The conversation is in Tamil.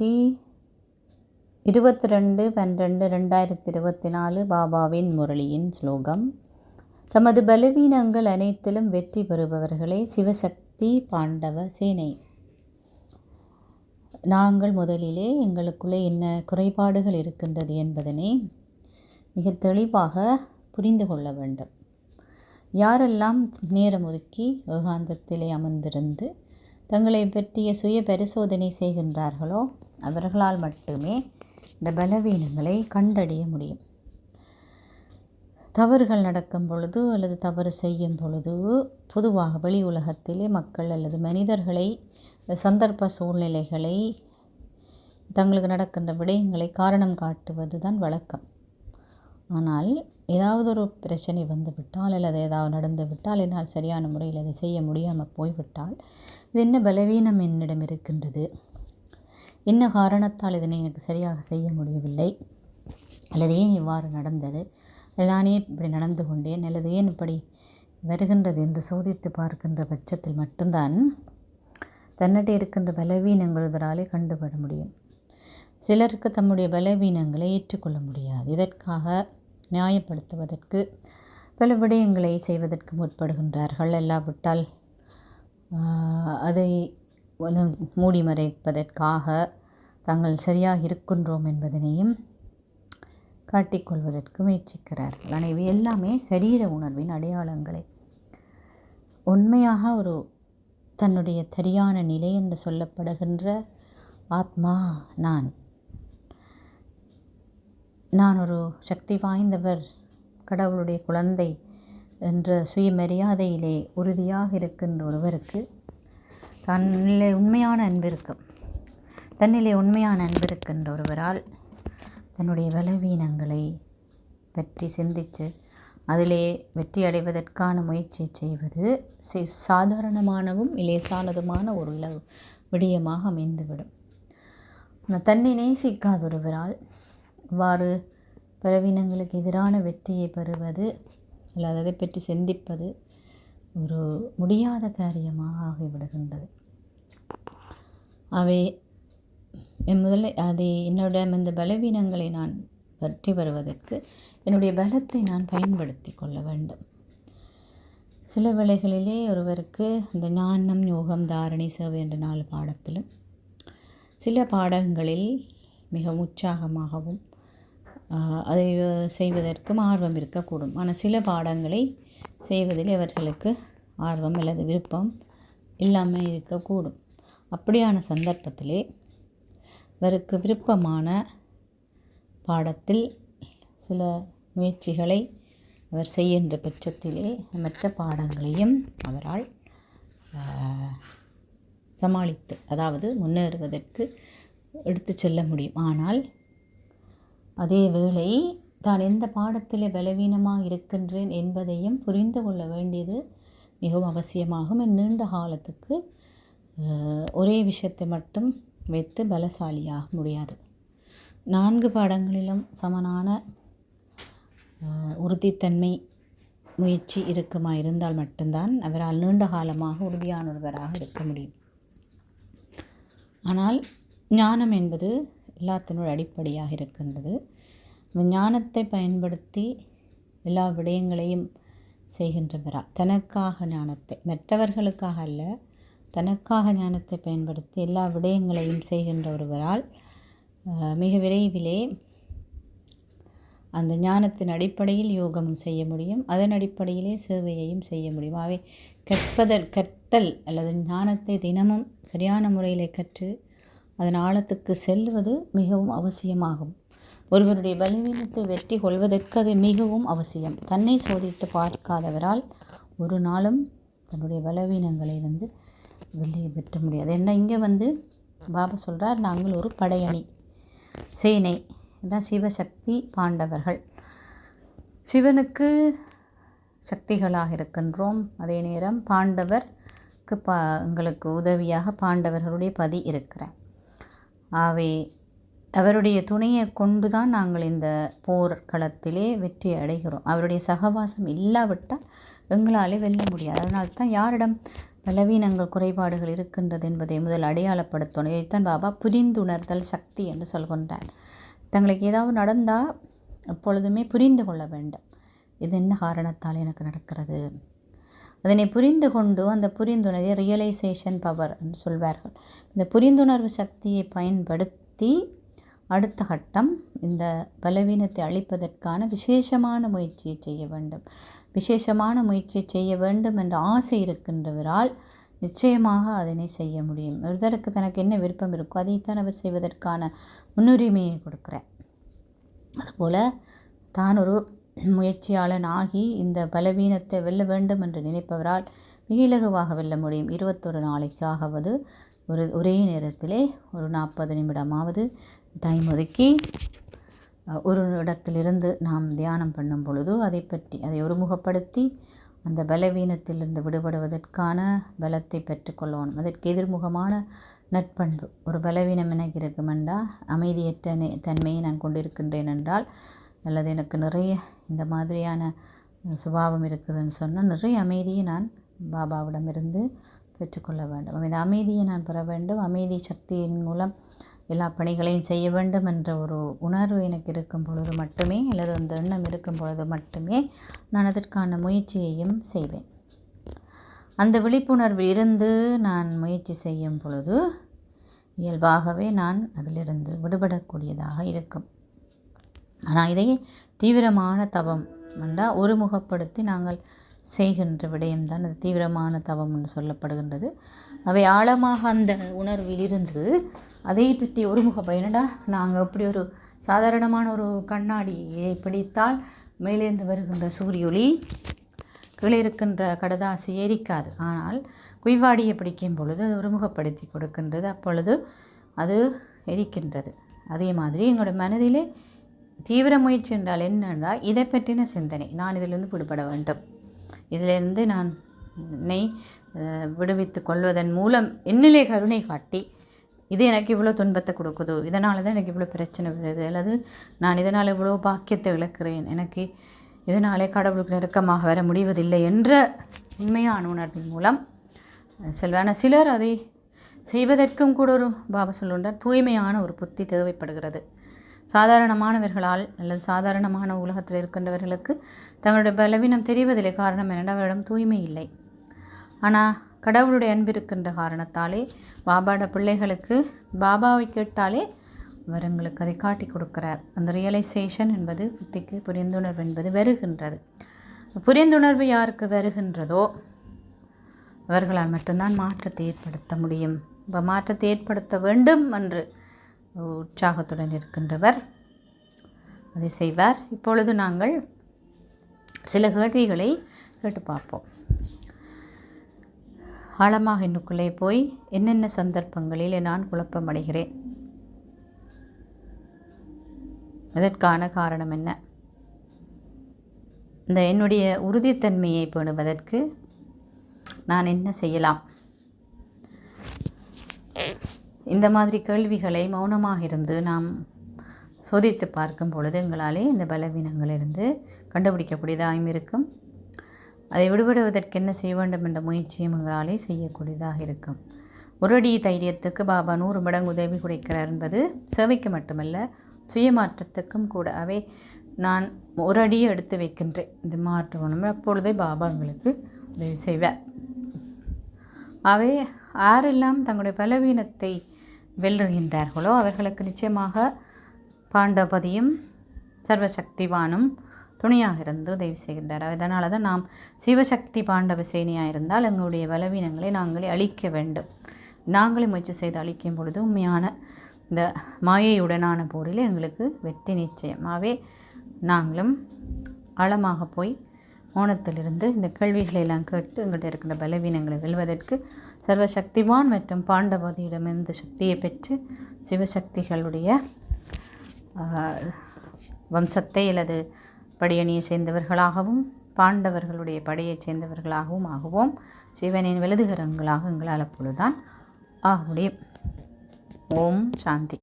நூற்றி இருபத்தி ரெண்டு பன்னிரெண்டு ரெண்டாயிரத்தி இருபத்தி நாலு பாபாவின் முரளியின் ஸ்லோகம். தமது பலவீனங்கள் அனைத்திலும் வெற்றி பெறுபவர்களே சிவசக்தி பாண்டவ சேனை. நாங்கள் முதலிலே எங்களுக்குள்ளே என்ன குறைபாடுகள் இருக்கின்றது என்பதனை மிக தெளிவாக புரிந்து கொள்ள வேண்டும். யாரெல்லாம் நேரம் ஒதுக்கி ஏகாந்தத்திலே அமர்ந்திருந்து தங்களை பற்றிய சுய பரிசோதனை செய்கின்றார்களோ அவர்களால் மட்டுமே இந்த பலவீனங்களை கண்டறிய முடியும். தவறுகள் நடக்கும் பொழுது அல்லது தவறு செய்யும் பொழுது பொதுவாக வெளி உலகத்திலே மக்கள் அல்லது மனிதர்களை சந்தர்ப்ப சூழ்நிலைகளை தங்களுக்கு நடக்கின்ற விடயங்களை காரணம் காட்டுவது தான் வழக்கம். ஆனால் ஏதாவது ஒரு பிரச்சனை வந்துவிட்டால் அல்லது ஏதாவது நடந்து விட்டால் என்னால் சரியான முறையில் அதை செய்ய முடியாமல் போய்விட்டால் இது என்ன பலவீனம் என்னிடம் இருக்கின்றது? என்ன காரணத்தால் இதனை எனக்கு சரியாக செய்ய முடியவில்லை? அல்லது ஏன் இவ்வாறு நடந்தது? நானே இப்படி நடந்து கொண்டேன். அல்லது ஏன் இப்படி வருகின்றது என்று சோதித்து பார்க்கின்ற பட்சத்தில் மட்டும்தான் தன்னிட்ட இருக்கின்ற பலவீனங்கள் இதனாலே கண்டுபட முடியும். சிலருக்கு தம்முடைய பலவீனங்களை ஏற்றுக்கொள்ள முடியாது. இதற்காக நியாயப்படுத்துவதற்கு பல விடயங்களை செய்வதற்கு முற்படுகின்றார்கள். இல்லாவிட்டால் அதை மூடி மறைப்பதற்காக தாங்கள் சரியாக இருக்கின்றோம் என்பதனையும் காட்டிக்கொள்வதற்கு முயற்சிக்கிறார்கள். ஆனால் இவை எல்லாமே சரீர உணர்வின் அடையாளங்களை. உண்மையாக ஒரு தன்னுடைய சரியான நிலை என்று சொல்லப்படுகின்ற ஆத்மா நான். நான் ஒரு சக்தி வாய்ந்தவர் கடவுளுடைய குழந்தை என்ற சுயமரியாதையிலே உறுதியாக இருக்கின்ற ஒருவருக்கு தன்னிலே உண்மையான அன்பு இருக்கும் தன்னிலே உண்மையான அன்பு இருக்கின்ற ஒருவரால் தன்னுடைய பலவீனங்களை பற்றி சிந்தித்து அதிலே வெற்றி அடைவதற்கான முயற்சி செய்வது சாதாரணமானவும் லேசானதுமான ஒரு விடயமாக அமைந்துவிடும். தன்னை நேசிக்காத ஒருவரால் இவ்வாறு பலவீனங்களுக்கு எதிரான வெற்றியை பெறுவது அல்லது அதை பற்றி சிந்திப்பது ஒரு முடியாத காரியமாக ஆகிவிடுகின்றது. அவை என் முதல்ல அதை என்னோட இந்த பலவீனங்களை நான் வெற்றி வருவதற்கு என்னுடைய பலத்தை நான் பயன்படுத்தி கொள்ள வேண்டும். சில வேளைகளிலே ஒருவருக்கு இந்த ஞானம் யோகம் தாரணி சேவை என்ற நாலு பாடத்திலும் சில பாடங்களில் மிக உற்சாகமாகவும் அதை செய்வதற்கும் ஆர்வம் இருக்கக்கூடும். ஆனால் சில பாடங்களை செய்வதில் அவர்களுக்கு ஆர்வம் அல்லது விருப்பம் இல்லாமல் இருக்கக்கூடும். அப்படியான சந்தர்ப்பத்திலே அவருக்கு விருப்பமான பாடத்தில் சில முயற்சிகளை அவர் செய்கின்ற பட்சத்திலே மற்ற பாடங்களையும் அவரால் சமாளித்து அதாவது முன்னேறுவதற்கு எடுத்து செல்ல முடியும். ஆனால் அதே வேளை தான் எந்த பாடத்திலே பலவீனமாக இருக்கின்றேன் என்பதையும் புரிந்து கொள்ள வேண்டியது மிகவும் அவசியமாகும். நீண்ட காலத்துக்கு ஒரே விஷயத்தை மட்டும் வைத்து பலசாலியாக முடியாது. நான்கு பாடங்களிலும் சமனான உறுதித்தன்மை முயற்சி இருக்குமா இருந்தால் மட்டும்தான் அவரால் நீண்ட காலமாக உறுதியானவராக இருக்க முடியும். ஆனால் ஞானம் என்பது எல்லாத்தினோட அடிப்படையாக இருக்கின்றது. ஞானத்தை பயன்படுத்தி எல்லா விடயங்களையும் செய்கின்றவரா? தனக்காக ஞானத்தை மற்றவர்களுக்காக அல்ல தனக்காக ஞானத்தை பயன்படுத்தி எல்லா விடயங்களையும் செய்கின்ற ஒருவரால் மிக விரைவிலே அந்த ஞானத்தின் அடிப்படையில் யோகமும் செய்ய முடியும். அதன் அடிப்படையிலே சேவையையும் செய்ய முடியும். அவை கற்பதல் கற்றல் அல்லது ஞானத்தை தினமும் சரியான முறையில் கற்று அதன் ஆழத்துக்கு செல்வது மிகவும் அவசியமாகும். ஒருவருடைய பலவீனத்தை வெற்றி கொள்வதற்கு அது மிகவும் அவசியம். தன்னை சோதித்து பார்க்காதவரால் ஒரு நாளும் தன்னுடைய பலவீனங்களிலிருந்து வெளியே வெட்ட முடியாது. என்ன இங்கே வந்து பாபா சொல்கிறார் நாங்கள் ஒரு படையணி சேனை. இதுதான் சிவசக்தி பாண்டவர்கள். சிவனுக்கு சக்திகளாக இருக்கின்றோம். அதே நேரம் பாண்டவருக்கு பா எங்களுக்கு உதவியாக பாண்டவர்களுடைய பதி இருக்கிறேன் ஆவே அவருடைய துணையை கொண்டு தான் நாங்கள் இந்த போர்க்களத்திலே வெற்றி அடைகிறோம். அவருடைய சகவாசம் இல்லாவிட்டால் எங்களாலே வெல்ல முடியாது. அதனால தான் யாரிடம் பலவீனங்கள் குறைபாடுகள் இருக்கின்றது என்பதை முதல் அடையாளப்படுத்தணும். இதைத்தான் பாபா புரிந்துணர்தல் சக்தி என்று சொல்கின்றார். தங்களுக்கு ஏதாவது நடந்தால் எப்பொழுதுமே புரிந்து கொள்ள வேண்டும். இது என்ன காரணத்தால் எனக்கு நடக்கிறது? அதனை புரிந்து கொண்டு அந்த புரிந்துணர்வை ரியலைசேஷன் பவர் என்று சொல்வார்கள். இந்த புரிந்துணர்வு சக்தியை பயன்படுத்தி அடுத்த கட்டம் இந்த பலவீனத்தை அழிப்பதற்கான விசேஷமான முயற்சியை செய்ய வேண்டும். விசேஷமான முயற்சியை செய்ய வேண்டும் என்ற ஆசை இருக்கின்றவரால் நிச்சயமாக அதனை செய்ய முடியும். ஒருத்தருக்கு தனக்கு என்ன விருப்பம் இருக்கோ அதைத்தான் அவர் செய்வதற்கான முன்னுரிமையை கொடுக்குறார். அதுபோல் தான் ஒரு முயற்சியாளன் ஆகி இந்த பலவீனத்தை வெல்ல வேண்டும் என்று நினைப்பவரால் மிக இலகுவாக வெல்ல முடியும். இருபத்தொரு நாளைக்காகவது ஒரு ஒரே நேரத்திலே ஒரு நாற்பது நிமிடமாவது டைம் ஒதுக்கி ஒரு இடத்திலிருந்து நாம் தியானம் பண்ணும் பொழுது அதை பற்றி அதை ஒருமுகப்படுத்தி அந்த பலவீனத்திலிருந்து விடுபடுவதற்கான பலத்தை பெற்றுக்கொள்ளணும் அதற்கு எதிர்முகமான நட்பண்பு. ஒரு பலவீனம் எனக்கு இருக்குமெண்டா அமைதியற்ற தன்மையை நான் கொண்டிருக்கின்றேன் என்றால் அல்லது எனக்கு நிறைய இந்த மாதிரியான சுபாவம் இருக்குதுன்னு சொன்னால் நிறைய அமைதியை நான் பாபாவிடமிருந்து பெற்றுக்கொள்ள வேண்டும். இந்த அமைதியை நான் பெற வேண்டும். அமைதி சக்தியின் மூலம் எல்லா பணிகளையும் செய்ய வேண்டும் என்ற ஒரு உணர்வு எனக்கு இருக்கும் பொழுது மட்டுமே அல்லது அந்த எண்ணம் இருக்கும் பொழுது மட்டுமே நான் அதற்கான முயற்சியையும் செய்வேன். அந்த விழிப்புணர்வு இருந்து நான் முயற்சி செய்யும் பொழுது இயல்பாகவே நான் அதிலிருந்து விடுபடக்கூடியதாக இருக்கும். ஆனால் இதை தீவிரமான தவம் என்றால் ஒருமுகப்படுத்தி நாங்கள் செய்கின்ற விடயம்தான் அது தீவிரமான தவம் என்று சொல்லப்படுகின்றது. அவை ஆழமாக அந்த உணர்வில் இருந்து அதை பற்றி ஒருமுகப்பட என்னடா நாங்கள் அப்படி ஒரு சாதாரணமான ஒரு கண்ணாடியை பிடித்தால் மேலேந்து வருகின்ற சூரிய ஒளி கீழே இருக்கின்ற கடதாசி எரிக்காது ஆனால் குய்வாடியை பிடிக்கும் பொழுது அது ஒருமுகப்படுத்தி கொடுக்கின்றது. அப்பொழுது அது எரிக்கின்றது. அதே மாதிரி எங்களோட மனதிலே தீவிர முயற்சி என்றால் என்னென்றால் இதை பற்றின சிந்தனை. நான் இதிலிருந்து விடுபட வேண்டும். இதிலிருந்து நான் என்னை விடுவித்து கொள்வதன் மூலம் என்னிலே கருணை காட்டி இது எனக்கு இவ்வளோ துன்பத்தை கொடுக்குதோ இதனால தான் எனக்கு இவ்வளோ பிரச்சனை வருது அல்லது நான் இதனால் இவ்வளோ பாக்கியத்தை இழக்கிறேன் எனக்கு இதனாலே கடவுளுக்கு நெருக்கமாக வர முடிவதில்லை என்ற உண்மையான உணர்வின் மூலம் செல்வான சிலர் அதை செய்வதற்கும் கூட ஒரு பாபா சொல்லுன்றார் தூய்மையான ஒரு புத்தி தேவைப்படுகிறது. சாதாரணமானவர்களால் அல்லது சாதாரணமான உலகத்தில் இருக்கின்றவர்களுக்கு தங்களுடைய பலவீனம் தெரிவதில்லை காரணம் என்னென்ன அவரிடம் தூய்மை இல்லை. ஆனால் கடவுளுடைய அன்பு இருக்கின்ற காரணத்தாலே பாபாட பிள்ளைகளுக்கு பாபாவை கேட்டாலே அவர் எங்களுக்கு அதை காட்டி கொடுக்கிறார். அந்த ரியலைசேஷன் என்பது புத்திக்கு புரிந்துணர்வு என்பது வருகின்றது. புரிந்துணர்வு யாருக்கு வருகின்றதோ அவர்களால் மட்டும்தான் மாற்றத்தை ஏற்படுத்த முடியும். இப்போ மாற்றத்தை ஏற்படுத்த வேண்டும் என்று உற்சாகத்துடன் இருக்கின்றவர். அதை செய்வார். இப்பொழுது நாங்கள் சில கேள்விகளை கேட்டு பார்ப்போம். ஆழமாக இன்னுக்குள்ளே போய் என்னென்ன சந்தர்ப்பங்களில் நான் குழப்பமடைகிறேன் இதற்கான காரணம் என்ன? இந்த என்னுடைய உறுதித்தன்மையை பேணுவதற்கு நான் என்ன செய்யலாம்? இந்த மாதிரி கேள்விகளை மௌனமாக இருந்து நாம் சோதித்து பார்க்கும் பொழுது எங்களாலே இந்த பலவீனங்களிலிருந்து கண்டுபிடிக்கக்கூடியதாகவும் இருக்கும். அதை விடுபடுவதற்கு என்ன செய்ய வேண்டும் என்ற முயற்சியும் எங்களாலே செய்யக்கூடியதாக இருக்கும். ஒரு அடி தைரியத்துக்கு பாபா நூறு மடங்கு உதவி குறைக்கிறார் என்பது சேவைக்கு மட்டுமல்ல சுயமாற்றத்துக்கும் கூட. அவை நான் ஒரு அடியை எடுத்து வைக்கின்றேன். இந்த மாற்றம் அப்பொழுதே பாபா எங்களுக்கு உதவி செய்வார். அவை யாரெல்லாம் தங்களுடைய பலவீனத்தை வெல்லுகின்றார்களோ அவர்களுக்கு நிச்சயமாக பாண்டபதியும் சர்வசக்திவானும் துணையாக இருந்து உதவி செய்கின்றார். அதனால தான் நாம் சிவசக்தி பாண்டவ சேனியாக இருந்தால் எங்களுடைய பலவீனங்களை நாங்களே அழிக்க வேண்டும். நாங்களே முயற்சி செய்து அழிக்கும் பொழுது உண்மையான இந்த மாயையுடனான போரில் எங்களுக்கு வெற்றி நிச்சயமாகவே நாங்களும் ஆழமாக போய் மௌனத்திலிருந்து இந்த கேள்விகளை எல்லாம் கேட்டு எங்கள்கிட்ட இருக்கின்ற பலவீனங்களை வெல்வதற்கு சர்வசக்திவான் மற்றும் பாண்டவதியிடமிருந்து சக்தியை பெற்று சிவசக்திகளுடைய வம்சத்தை அல்லது படியணியை சேர்ந்தவர்களாகவும் பாண்டவர்களுடைய படையைச் சேர்ந்தவர்களாகவும் ஆகுவோம். சிவனின் விழுதுகரங்களாக எங்களால் அப்பொழுதுதான் ஆக முடியும். ஓம் சாந்தி.